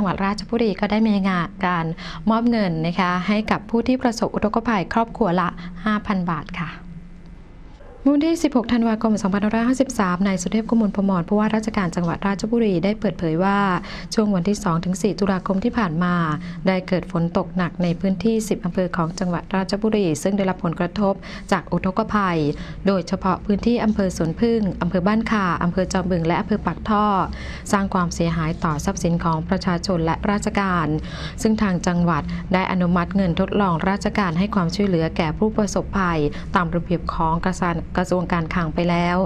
จังหวัดราชบุรีก็ได้มีงานการมอบเงินนะคะให้กับผู้ที่ประสบอุทกภัยครอบครัวละ 5,000 บาทค่ะ เมื่อวันที่ 16 ธันวาคม 2553 นายสุเทพกุมลพมรผู้ว่าราชการจังหวัดราชบุรีได้เปิดเผยว่า ช่วงวันที่ 2-4 ตุลาคมที่ผ่านมา ได้เกิดฝนตกหนักในพื้นที่ 10 อำเภอของจังหวัดราชบุรี ซึ่งได้รับผลกระทบจากอุทกภัย โดยเฉพาะพื้นที่อำเภอสวนพึ่ง อำเภอบ้านข่าอำเภอจอมบึง และอำเภอปากท่อ สร้างความเสียหายต่อทรัพย์สินของประชาชนและราชการ ซึ่งทางจังหวัดได้อนุมัติเงินทดลองราชการให้ความช่วยเหลือแก่ผู้ประสบภัย ตามระเบียบของกระทรวงกระทรวงการคลังไปแล้ว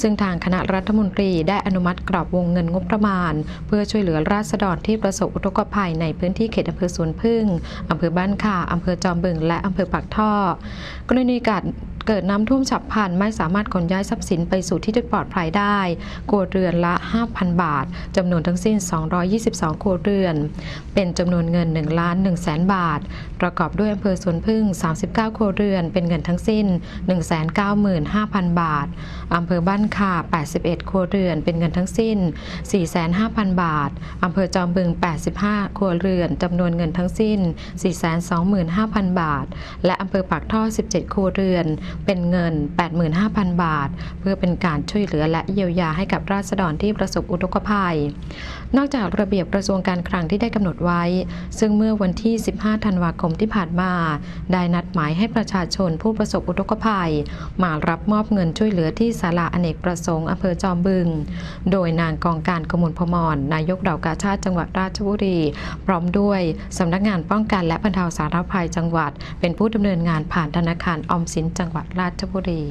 ซึ่งทางคณะรัฐมนตรีได้อนุมัติกรอบวงเงินงบประมาณ เพื่อช่วยเหลือราษฎรที่ประสบอุทกภัยในพื้นที่เขตอำเภอสวนพึ่งอำเภอบ้านข่าอำเภอจอมบึงและอำเภอปากท่อ กรณีการ เกิดน้ำท่วมฉับพลันไม่สามารถขนย้ายทรัพย์สินไปสู่ที่ที่ปลอดภัยได้ครัวเรือนละ 5,000 บาทจำนวนทั้งสิ้น 222ครัวเรือน เป็นจำนวนเงิน1ล้าน1แสนบาท ประกอบด้วยอำเภอสวนพึ่ง 39ครัวเรือน เป็นเงินทั้งสิ้น 195,000 บาทอำเภอบ้านข่า81ครัวเรือน เป็นเงินทั้งสิ้น 45,000 บาทอำเภอจอมบึง 85 ครัวเรือนจำนวนเงินทั้งสิ้น 425,000 บาท และอำเภอปากท่อ 17 ครัวเรือนเป็นเงิน 85,000 บาท เพื่อเป็นการช่วยเหลือและเยียวยาให้กับราษฎรที่ประสบอุทกภัย นอกจากระเบียบกระทรวงการคลังที่ได้กำหนดไว้ ซึ่งเมื่อวันที่ 15 ธันวาคมที่ผ่านมา ได้นัดหมายให้ประชาชนผู้ประสบอุทกภัย มารับมอบเงินช่วยเหลือที่ศาลาอเนกประสงค์อำเภอจอมบึง โดยนางกองการกมลพมรนายกเหล่ากาชาติจังหวัดราชบุรี พร้อมด้วยสำนักงานป้องกันและบรรเทาสาธารณภัยจังหวัด เป็นผู้ดำเนินงานผ่านธนาคารออมสินจังหวัดราชบุรี